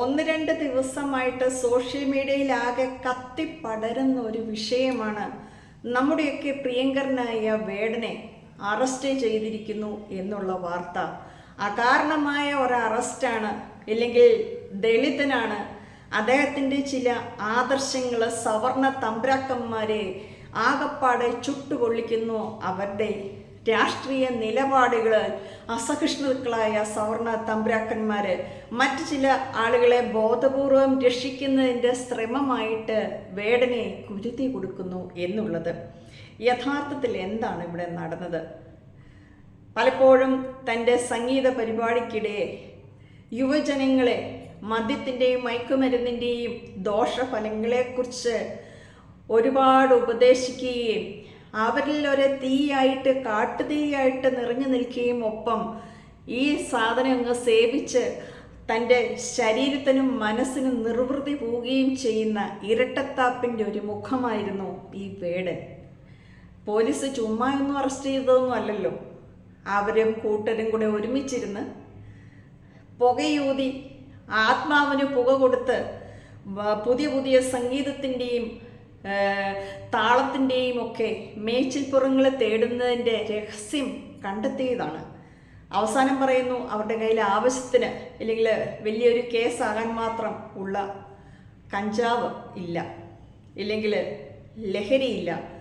ഒന്ന് രണ്ട് ദിവസമായിട്ട് സോഷ്യൽ മീഡിയയിലാകെ കത്തിപ്പടരുന്ന ഒരു വിഷയമാണ് നമ്മുടെയൊക്കെ പ്രിയങ്കരനായ വേടനെ അറസ്റ്റ് ചെയ്തിരിക്കുന്നു എന്നുള്ള വാർത്ത. അകാരണമായ ഒരു അറസ്റ്റാണ് ഇല്ലെങ്കിൽ ദളിതനാണ്. അദ്ദേഹത്തിന്റെ ചില ആദർശങ്ങൾ സവർണ തമ്പ്രാക്കന്മാരെ ആകപ്പാടെ ചുട്ടുകൊള്ളിക്കുന്നു അവരുടെ രാഷ്ട്രീയ നിലപാടുകൾ അസഹിഷ്ണുക്കളായ സവർണ തമ്പുരാക്കന്മാര് മറ്റു ചില ആളുകളെ ബോധപൂർവം രക്ഷിക്കുന്നതിന്റെ ശ്രമമായിട്ട് വേടനെ കുരുതി കൊടുക്കുന്നു എന്നുള്ളത്. യഥാർത്ഥത്തിൽ എന്താണ് ഇവിടെ നടന്നത്? പലപ്പോഴും തന്റെ സംഗീത പരിപാടിക്കിടെ യുവജനങ്ങളെ മദ്യത്തിന്റെയും മയക്കുമരുന്നിന്റെയും ദോഷഫലങ്ങളെക്കുറിച്ച് ഒരുപാട് ഉപദേശിക്കുകയും അവരിൽ ഒരു തീയായിട്ട് കാട്ടുതീയായിട്ട് നിറഞ്ഞു നിൽക്കുകയും ഒപ്പം ഈ സാധനം അങ്ങ് സേവിച്ച് തന്റെ ശരീരത്തിനും മനസ്സിനും നിർവൃതി പോവുകയും ചെയ്യുന്ന ഇരട്ടത്താപ്പിന്റെ ഒരു മുഖമായിരുന്നു ഈ വേടൻ. പോലീസ് ചുമ്മാ ഒന്നും അറസ്റ്റ് ചെയ്തതൊന്നും അല്ലല്ലോ. അവരും കൂട്ടരും കൂടെ ഒരുമിച്ചിരുന്ന് പുകയൂതി ആത്മാവിന് പുക കൊടുത്ത് പുതിയ പുതിയ സംഗീതത്തിന്റെയും താളത്തിന്റെയും ഒക്കെ മേച്ചിൽപ്പുറങ്ങളെ തേടുന്നതിന്റെ രഹസ്യം കണ്ടെത്തിയതാണ്. അവസാനം പറയുന്നു അവരുടെ കയ്യിൽ ആവശ്യത്തിന് ഇല്ലെങ്കിൽ വലിയൊരു കേസാകാൻ മാത്രം ഉള്ള കഞ്ചാവ് ഇല്ല. ഇല്ലെങ്കിൽ ലഹരിയില്ല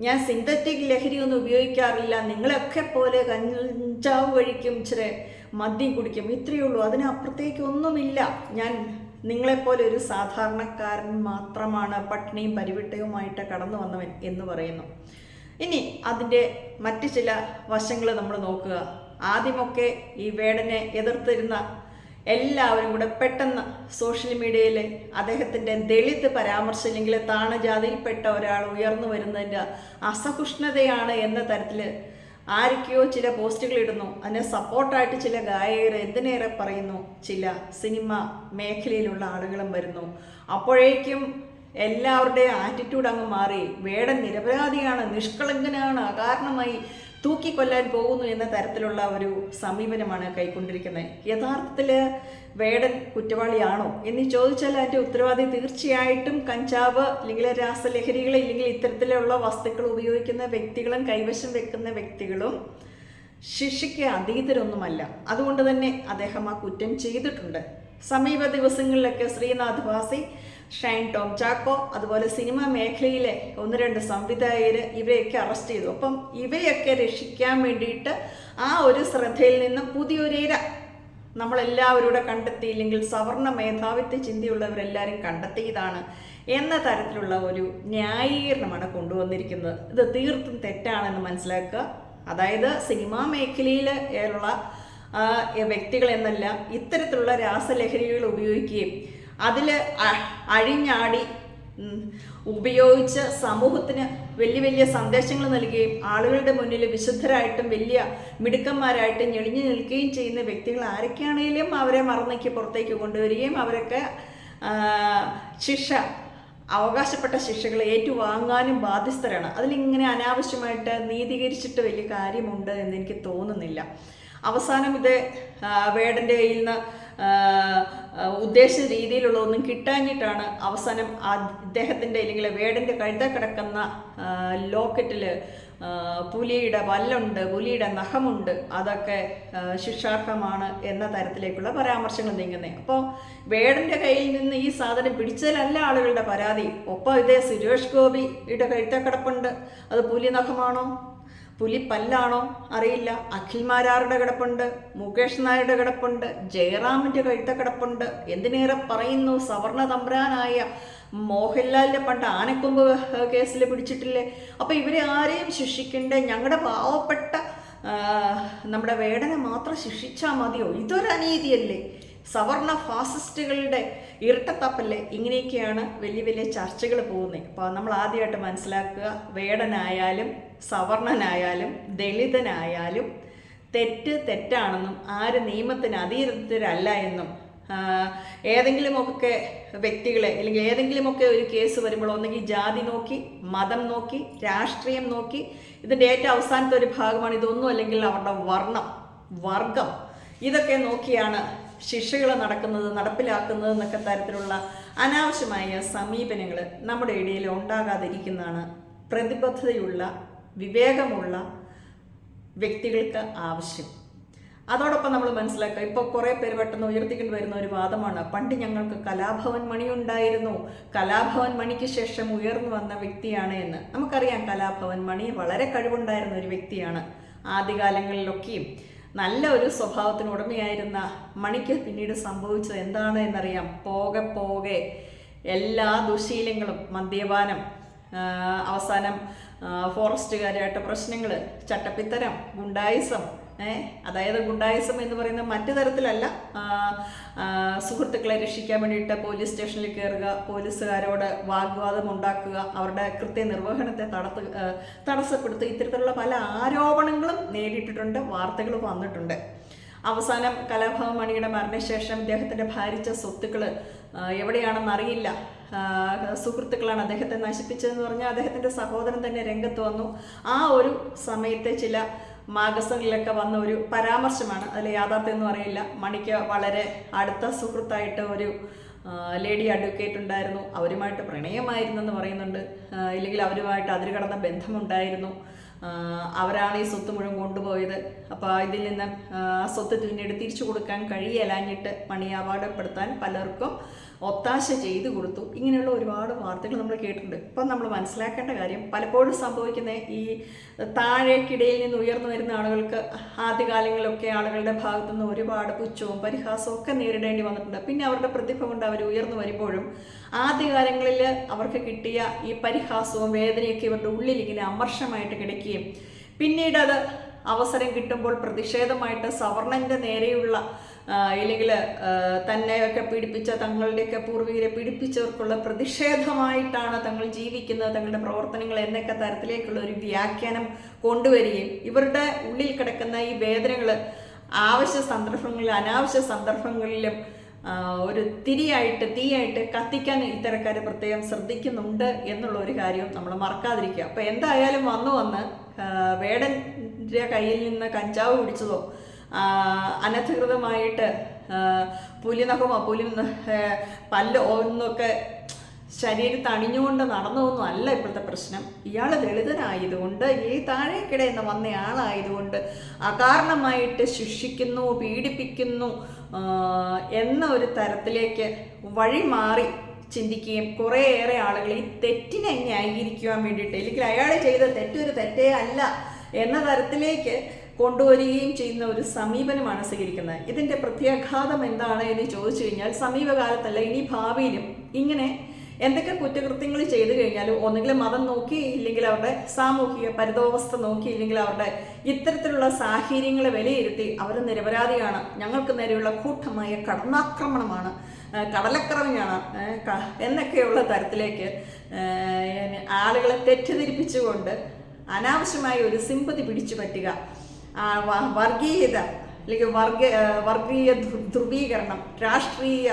ഞാൻ സിന്തറ്റിക് ലഹരി ഒന്നും ഉപയോഗിക്കാറില്ല. നിങ്ങളൊക്കെ പോലെ കഞ്ചാവ് കഴിക്കും ഇച്ചിരി മദ്യം കുടിക്കും. ഇത്രയേ ഉള്ളൂ. അതിനപ്പുറത്തേക്ക് ഒന്നുമില്ല. ഞാൻ നിങ്ങളെപ്പോലെ ഒരു സാധാരണക്കാരൻ മാത്രമാണ് പട്ടിണിയും പരിവിട്ടയുമായിട്ട് കടന്നു വന്നവൻ എന്ന് പറയുന്നു. ഇനി അതിന്റെ മറ്റ് ചില വശങ്ങൾ നമ്മൾ നോക്കുക. ആദ്യമൊക്കെ ഈ വേടനെ എതിർത്തിരുന്ന എല്ലാവരും കൂടെ പെട്ടെന്ന് സോഷ്യൽ മീഡിയയിൽ അദ്ദേഹത്തിന്റെ ദളിത് പരാമർശം അല്ലെങ്കിൽ താണജാതിയിൽപ്പെട്ട ഒരാൾ ഉയർന്നു വരുന്നതിന്റെ അസഹിഷ്ണുതയാണ് എന്ന തരത്തിൽ ആരൊക്കെയോ ചില പോസ്റ്റുകൾ ഇടുന്നു. അതിനെ സപ്പോർട്ടായിട്ട് ചില ഗായകർ എന്തിനേറെ പറയുന്നു? ചില സിനിമ മേഖലയിലുള്ള ആളുകളും വരുന്നു. അപ്പോഴേക്കും എല്ലാവരുടെയും ആറ്റിറ്റ്യൂഡ് അങ്ങ് മാറി. വേടൻ നിരപരാധിയാണ് നിഷ്കളങ്കനാണ് അകാരണമായി തൂക്കിക്കൊല്ലാൻ പോകുന്നു എന്ന തരത്തിലുള്ള ഒരു സമീപനമാണ് കൈക്കൊണ്ടിരിക്കുന്നത്. യഥാർത്ഥത്തിൽ വേടൻ കുറ്റവാളിയാണോ എന്ന് ചോദിച്ചാൽ അതിന്റെ ഉത്തരവാദി തീർച്ചയായിട്ടും കഞ്ചാവ് അല്ലെങ്കിൽ രാസലഹരികൾ ഇല്ലെങ്കിൽ ഇത്തരത്തിലുള്ള വസ്തുക്കൾ ഉപയോഗിക്കുന്ന വ്യക്തികളും കൈവശം വെക്കുന്ന വ്യക്തികളും ശിക്ഷയ്ക്ക് അതീതരൊന്നുമല്ല അതുകൊണ്ട് തന്നെ അദ്ദേഹം ആ കുറ്റം ചെയ്തിട്ടുണ്ട്. സമീപ ദിവസങ്ങളിലൊക്കെ ശ്രീനാഥ് ഭാസി ഷൈൻ ടോം ചാക്കോ അതുപോലെ സിനിമ മേഖലയിലെ ഒന്ന് രണ്ട് സംവിധായകര് ഇവരെയൊക്കെ അറസ്റ്റ് ചെയ്തു. അപ്പം ഇവയൊക്കെ രക്ഷിക്കാൻ വേണ്ടിയിട്ട് ആ ഒരു ശ്രദ്ധയിൽ നിന്ന് പുതിയൊരിര നമ്മളെല്ലാവരും കൂടെ കണ്ടെത്തിയില്ലെങ്കിൽ സവർണ മേധാവിത്വ ചിന്തയുള്ളവരെല്ലാവരും കണ്ടെത്തിയതാണ് എന്ന തരത്തിലുള്ള ഒരു ന്യായീകരണമാണ് കൊണ്ടുവന്നിരിക്കുന്നത്. ഇത് തീർത്തും തെറ്റാണെന്ന് മനസ്സിലാക്കുക. അതായത് സിനിമാ ആ, വ്യക്തികൾ എന്നല്ല ഇത്തരത്തിലുള്ള രാസലഹരികൾ ഉപയോഗിക്കുകയും അതിൽ അഴിഞ്ഞാടി ഉപയോഗിച്ച് സമൂഹത്തിന് വലിയ വലിയ സന്ദേശങ്ങൾ നൽകുകയും ആളുകളുടെ മുന്നിൽ വിശുദ്ധരായിട്ടും വലിയ മിടുക്കന്മാരായിട്ടും ഞെളിഞ്ഞു നിൽക്കുകയും ചെയ്യുന്ന വ്യക്തികൾ ആരൊക്കെയാണെങ്കിലും അവരെ മറന്നേക്ക് പുറത്തേക്ക് കൊണ്ടുവരികയും അവരൊക്കെ ശിക്ഷ അവകാശപ്പെട്ട ശിക്ഷകൾ ഏറ്റുവാങ്ങാനും ബാധ്യസ്ഥരാണ്. അതിലിങ്ങനെ അനാവശ്യമായിട്ട് നീതീകരിച്ചിട്ട് വലിയ കാര്യമുണ്ട് എന്ന് എനിക്ക് തോന്നുന്നില്ല. അവസാനം ഇത് വേടന്റെ കയ്യിൽ നിന്ന് ഉദ്ദേശിച്ച രീതിയിലുള്ള ഒന്നും കിട്ടാഞ്ഞിട്ടാണ് അവസാനം ആ ഇദ്ദേഹത്തിന്റെ അല്ലെങ്കിൽ വേടന്റെ കഴുത കിടക്കുന്ന ലോക്കറ്റിൽ പുലിയുടെ വല്ലുണ്ട് പുലിയുടെ നഖമുണ്ട് അതൊക്കെ ശിക്ഷാർഹമാണ് എന്ന തരത്തിലേക്കുള്ള പരാമർശങ്ങൾ നീങ്ങുന്നത് അപ്പോൾ വേടന്റെ കയ്യിൽ നിന്ന് ഈ സാധനം പിടിച്ചതിലല്ല ആളുകളുടെ പരാതി. ഒപ്പം ഇതേ സുരേഷ് ഗോപിയുടെ കഴുത്തക്കിടപ്പുണ്ട് അത് പുലി നഖമാണോ? പുലിപ്പല്ലാണോ? അറിയില്ല. അഖിൽമാരാറുടെ കിടപ്പുണ്ട് മുകേഷ് നായരുടെ കിടപ്പുണ്ട് ജയറാമിന്റെ കഴുത്ത കിടപ്പുണ്ട്. എന്തിനേറെ പറയുന്നു? സവർണ തമ്പ്രാനായ മോഹൻലാലിന്റെ പണ്ട് ആനക്കൊമ്പ് കേസിൽ പിടിച്ചിട്ടില്ലേ? അപ്പോൾ ഇവരെ ആരെയും ശിക്ഷിക്കണ്ടേ? ഞങ്ങളുടെ പാവപ്പെട്ട നമ്മുടെ വേടനെ മാത്രം ശിക്ഷിച്ചാൽ മതിയോ? ഇതൊരു അനീതിയല്ലേ സവർണ ഫാസിസ്റ്റുകളുടെ ഇരട്ടത്തപ്പല്ലേ? ഇങ്ങനെയൊക്കെയാണ് വലിയ വലിയ ചർച്ചകൾ പോകുന്നത്. അപ്പോൾ നമ്മൾ ആദ്യമായിട്ട് മനസ്സിലാക്കുക. വേടനായാലും സവർണനായാലും ദളിതനായാലും തെറ്റ് തെറ്റാണെന്നും ആര് നിയമത്തിന് അതീതരല്ല എന്നും ഏതെങ്കിലുമൊക്കെ വ്യക്തികളെ അല്ലെങ്കിൽ ഏതെങ്കിലുമൊക്കെ ഒരു കേസ് വരുമ്പോൾ ഒന്നെങ്കിൽ ജാതി നോക്കി മതം നോക്കി രാഷ്ട്രീയം നോക്കി ഇതിന്റെ ഏറ്റവും അവസാനത്തെ ഒരു ഭാഗമാണ് ഇതൊന്നും അല്ലെങ്കിൽ അവരുടെ വർണം വർഗം. ഇതൊക്കെ നോക്കിയാണ് ശിക്ഷകൾ നടക്കുന്നത് നടപ്പിലാക്കുന്നത് എന്നൊക്കെ തരത്തിലുള്ള അനാവശ്യമായ സമീപനങ്ങൾ നമ്മുടെ ഇടയിൽ ഉണ്ടാകാതിരിക്കുന്നതാണ്. പ്രതിബദ്ധതയുള്ള വിവേകമുള്ള വ്യക്തികൾക്ക് ആവശ്യം. അതോടൊപ്പം നമ്മൾ മനസ്സിലാക്കുക ഇപ്പോൾ കുറേ പേര് പെട്ടെന്ന് ഉയർത്തിക്കൊണ്ട് വരുന്ന ഒരു വാദമാണ് പണ്ട് ഞങ്ങൾക്ക് കലാഭവൻ മണി ഉണ്ടായിരുന്നു കലാഭവൻ മണിക്ക് ശേഷം ഉയർന്നു വന്ന വ്യക്തിയാണ് എന്ന്. നമുക്കറിയാം കലാഭവൻ മണി വളരെ കഴിവുണ്ടായിരുന്ന ഒരു വ്യക്തിയാണ്. ആദ്യകാലങ്ങളിലൊക്കെയും നല്ല ഒരു സ്വഭാവത്തിന് ഉടമയായിരുന്ന മണിക്ക് പിന്നീട് സംഭവിച്ചത് എന്താണ് എന്നറിയാം. പോകെ പോകെ എല്ലാ ദുശീലങ്ങളും മദ്യപാനം അവസാനം ഫോറസ്റ്റുകാരായിട്ട് പ്രശ്നങ്ങൾ ചട്ടപ്പിത്തരം ഗുണ്ടായിസം അതായത് ഗുണ്ടായിസം എന്ന് പറയുന്ന മറ്റു തരത്തിലല്ല സുഹൃത്തുക്കളെ രക്ഷിക്കാൻ വേണ്ടിയിട്ട് പോലീസ് സ്റ്റേഷനിൽ കയറുക പോലീസുകാരോട് വാഗ്വാദം ഉണ്ടാക്കുക അവരുടെ കൃത്യനിർവഹണത്തെ നിർവഹണത്തെ ആ, തടസ്സപ്പെടുത്തുക ഇത്തരത്തിലുള്ള പല ആരോപണങ്ങളും നേരിട്ടിട്ടുണ്ട് വാർത്തകൾ വന്നിട്ടുണ്ട്. അവസാനം കലാഭവൻ മണിയുടെ മരണശേഷം അദ്ദേഹത്തിന്റെ ഭാരിച്ച സ്വത്തുക്കൾ എവിടെയാണെന്ന് അറിയില്ല. സുഹൃത്തുക്കളാണ് അദ്ദേഹത്തെ നശിപ്പിച്ചതെന്ന് പറഞ്ഞാൽ അദ്ദേഹത്തിന്റെ സഹോദരൻ തന്നെ രംഗത്ത് വന്നു. ആ ഒരു സമയത്തെ ചില മാഗസങ്ങളിലൊക്കെ വന്ന ഒരു പരാമർശമാണ്. അതിൽ യാഥാർത്ഥ്യം എന്ന് പറയില്ല. മണിക്ക് വളരെ അടുത്ത സുഹൃത്തായിട്ട് ഒരു ലേഡി അഡ്വക്കേറ്റ് ഉണ്ടായിരുന്നു. അവരുമായിട്ട് പ്രണയമായിരുന്നെന്ന് പറയുന്നുണ്ട്. ഇല്ലെങ്കിൽ അവരുമായിട്ട് അതിരുകടന്ന ബന്ധമുണ്ടായിരുന്നു. ആ, അവരാണ് ഈ സ്വത്ത് മുഴുവൻ കൊണ്ടുപോയത്. അപ്പോൾ ഇതിൽ നിന്ന് ആ, സ്വത്ത് പിന്നീട് തിരിച്ചു കൊടുക്കാൻ കഴിയലാഞ്ഞിട്ട് മണി അപകടപ്പെടുത്താൻ പലർക്കും ഒത്താശ ചെയ്തു കൊടുത്തു. ഇങ്ങനെയുള്ള ഒരുപാട് വാർത്തകൾ നമ്മൾ കേട്ടിട്ടുണ്ട്. ഇപ്പം നമ്മൾ മനസ്സിലാക്കേണ്ട കാര്യം പലപ്പോഴും സംഭവിക്കുന്ന ഈ താഴേക്കിടയിൽ നിന്ന് ഉയർന്നു വരുന്ന ആളുകൾക്ക് ആദ്യകാലങ്ങളിലൊക്കെ ആളുകളുടെ ഭാഗത്തു നിന്ന് ഒരുപാട് പുച്ഛവും പരിഹാസവും ഒക്കെ നേരിടേണ്ടി വന്നിട്ടുണ്ട്. പിന്നെ അവരുടെ പ്രതിഭ കൊണ്ട് അവർ ഉയർന്നു വരുമ്പോഴും ആദ്യകാലങ്ങളിൽ അവർക്ക് കിട്ടിയ ഈ പരിഹാസവും വേദനയൊക്കെ ഇവരുടെ ഉള്ളിൽ ഇങ്ങനെ അമർഷമായിട്ട് കിടക്കുകയും പിന്നീട് അത് അവസരം കിട്ടുമ്പോൾ പ്രതിഷേധമായിട്ട് സവർണന്റെ നേരെയുള്ള ഇല്ലെങ്കിൽ തന്നെയൊക്കെ പീഡിപ്പിച്ച തങ്ങളുടെയൊക്കെ പൂർവികരെ പീഡിപ്പിച്ചവർക്കുള്ള പ്രതിഷേധമായിട്ടാണ് തങ്ങൾ ജീവിക്കുന്നത്. തങ്ങളുടെ പ്രവർത്തനങ്ങൾ എന്നൊക്കെ തരത്തിലേക്കുള്ള ഒരു വ്യാഖ്യാനം കൊണ്ടുവരികയും ഇവരുടെ ഉള്ളിൽ കിടക്കുന്ന ഈ വേദനകൾ ആവശ്യ സന്ദർഭങ്ങളിലും അനാവശ്യ സന്ദർഭങ്ങളിലും ഒരു തിരിയായിട്ട് തീയായിട്ട് കത്തിക്കാൻ ഇത്തരക്കാർ പ്രത്യേകം ശ്രദ്ധിക്കുന്നുണ്ട് എന്നുള്ള ഒരു കാര്യവും നമ്മൾ മറക്കാതിരിക്കുക. അപ്പോൾ എന്തായാലും വന്നു വന്ന് വേടന്റെ കയ്യിൽ നിന്ന് കഞ്ചാവ് പിടിച്ചതോ അനധികൃതമായിട്ട് പുലിനഖമോ പുലി പല്ല് ഒന്നൊക്കെ ശരീരത്ത് അണിഞ്ഞുകൊണ്ട് നടന്നതൊന്നും അല്ല ഇപ്പോഴത്തെ പ്രശ്നം. ഇയാൾ ദളിതനായതുകൊണ്ട് ഈ താഴേക്കിടയിൽ നിന്ന് വന്നയാളായതുകൊണ്ട് അകാരണമായിട്ട് ശിക്ഷിക്കുന്നു പീഡിപ്പിക്കുന്നു എന്ന ഒരു തരത്തിലേക്ക് വഴി മാറി ചിന്തിക്കുകയും കുറേയേറെ ആളുകൾ ഈ തെറ്റിനെ ന്യായീകരിക്കുവാൻ വേണ്ടിയിട്ട് അല്ലെങ്കിൽ അയാൾ ചെയ്ത തെറ്റൊരു തെറ്റേ അല്ല എന്ന തരത്തിലേക്ക് കൊണ്ടുവരികയും ചെയ്യുന്ന ഒരു സമീപനമാണ് സ്വീകരിക്കുന്നത്. ഇതിന്റെ പ്രത്യാഘാതം എന്താണ് എന്ന് ചോദിച്ചു കഴിഞ്ഞാൽ സമീപകാലത്തല്ല ഇനി ഭാവിയിലും ഇങ്ങനെ എന്തൊക്കെ കുറ്റകൃത്യങ്ങൾ ചെയ്തു കഴിഞ്ഞാലും ഒന്നുകിൽ മതം നോക്കി ഇല്ലെങ്കിൽ അവരുടെ സാമൂഹിക പരിതോവസ്ഥ നോക്കി ഇല്ലെങ്കിൽ അവരുടെ ഇത്തരത്തിലുള്ള സാഹചര്യങ്ങളെ വിലയിരുത്തി അവർ നിരപരാധിയാണ്. ഞങ്ങൾക്ക് നേരെയുള്ള കൂട്ടമായ കടന്നാക്രമണമാണ് കടലക്രമിയാണ് എന്നൊക്കെയുള്ള തരത്തിലേക്ക് ആളുകളെ തെറ്റിദ്ധരിപ്പിച്ചുകൊണ്ട് അനാവശ്യമായ ഒരു സിമ്പതി പിടിച്ചു പറ്റുക. വർഗീയത അല്ലെങ്കിൽ വർഗ വർഗീയ ധ്രു- ധ്രുവീകരണം രാഷ്ട്രീയ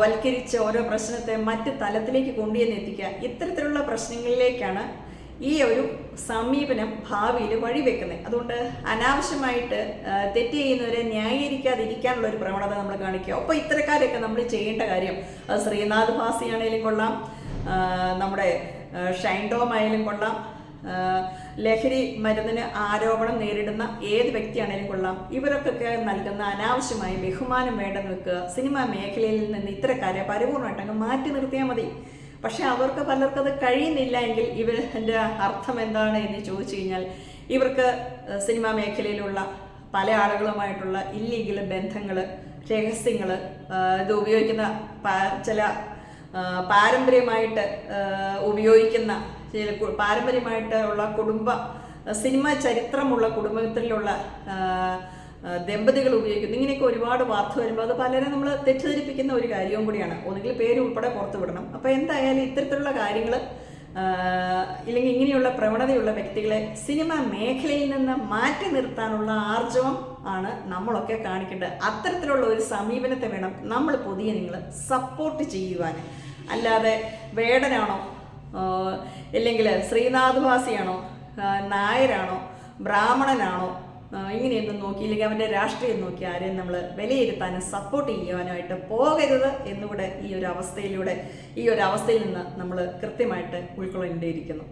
വൽക്കരിച്ച ഓരോ പ്രശ്നത്തെ മറ്റ് തലത്തിലേക്ക് കൊണ്ടുവന്ന് എത്തിക്കുക. ഇത്തരത്തിലുള്ള പ്രശ്നങ്ങളിലേക്കാണ് ഈ ഒരു സമീപനം ഭാവിയിൽ വഴിവെക്കുന്നത് അതുകൊണ്ട് അനാവശ്യമായിട്ട് തെറ്റ് ചെയ്യുന്നവരെ ന്യായീകരിക്കാതിരിക്കാനുള്ള ഒരു പ്രവണത നമ്മൾ കാണിക്കുക. അപ്പോൾ ഇത്തരക്കാരൊക്കെ നമ്മൾ ചെയ്യേണ്ട കാര്യം അത് ശ്രീനാഥ് ഭാസിയാണേലും കൊള്ളാം നമ്മുടെ ഷൈൻ ആയാലും കൊള്ളാം ലഹരി മരുന്നിന് ആരോപണം നേരിടുന്ന ഏത് വ്യക്തിയാണെങ്കിലും കൊള്ളാം. ഇവർക്കൊക്കെ നൽകുന്ന അനാവശ്യമായ ബഹുമാനം വേണ്ടെന്ന് വെക്കുക. സിനിമാ മേഖലയിൽ നിന്ന് ഇത്തരക്കാരെ പരിപൂർണമായിട്ടങ്ങ് മാറ്റി നിർത്തിയാൽ മതി. പക്ഷെ അവർക്ക് പലർക്കത് കഴിയുന്നില്ല എങ്കിൽ ഇവരുടെ അർത്ഥം എന്താണ് എന്ന് ചോദിച്ചു കഴിഞ്ഞാൽ ഇവർക്ക് സിനിമാ മേഖലയിലുള്ള പല ആളുകളുമായിട്ടുള്ള ഇല്ലീഗൽ ബന്ധങ്ങൾ രഹസ്യങ്ങൾ ഇത് ഉപയോഗിക്കുന്ന ചില പാരമ്പര്യമായിട്ട് ഉപയോഗിക്കുന്ന പാരമ്പര്യമായിട്ട് ഉള്ള കുടുംബ സിനിമ ചരിത്രമുള്ള കുടുംബത്തിലുള്ള ദമ്പതികൾ ഉപയോഗിക്കുന്നു. ഇങ്ങനെയൊക്കെ ഒരുപാട് വാർത്ത വരുമ്പോൾ അത് പലരെ നമ്മൾ തെറ്റിദ്ധരിപ്പിക്കുന്ന ഒരു കാര്യവും കൂടിയാണ്. ഒന്നുകിൽ പേര് ഉൾപ്പെടെ പുറത്തു വിടണം. അപ്പോൾ എന്തായാലും ഇത്തരത്തിലുള്ള കാര്യങ്ങൾ ഇല്ലെങ്കിൽ ഇങ്ങനെയുള്ള പ്രവണതയുള്ള വ്യക്തികളെ സിനിമ മേഖലയിൽ നിന്ന് മാറ്റി നിർത്താനുള്ള ആർജവം ആണ് നമ്മളൊക്കെ കാണിക്കേണ്ടത്. അത്തരത്തിലുള്ള ഒരു സമീപനത്തെ വേണം നമ്മൾ പുതിയ നിങ്ങൾ സപ്പോർട്ട് ചെയ്യുവാൻ അല്ലാതെ വേടനാണോ ഇല്ലെങ്കിൽ ശ്രീനാഥ് ഭാസിയാണോ നായരാണോ ബ്രാഹ്മണനാണോ ഇങ്ങനെയൊന്നും നോക്കി ഇല്ലെങ്കിൽ അവന്റെ രാഷ്ട്രീയം നോക്കി ആരെയും നമ്മൾ വിലയിരുത്താനും സപ്പോർട്ട് ചെയ്യുവാനുമായിട്ട് പോകരുത് എന്നുകൂടെ ഈ ഒരു അവസ്ഥയിലൂടെ ഈ ഒരു അവസ്ഥയിൽ നിന്ന് നമ്മൾ കൃത്യമായിട്ട് ഉൾക്കൊള്ളേണ്ടിയിരിക്കുന്നു.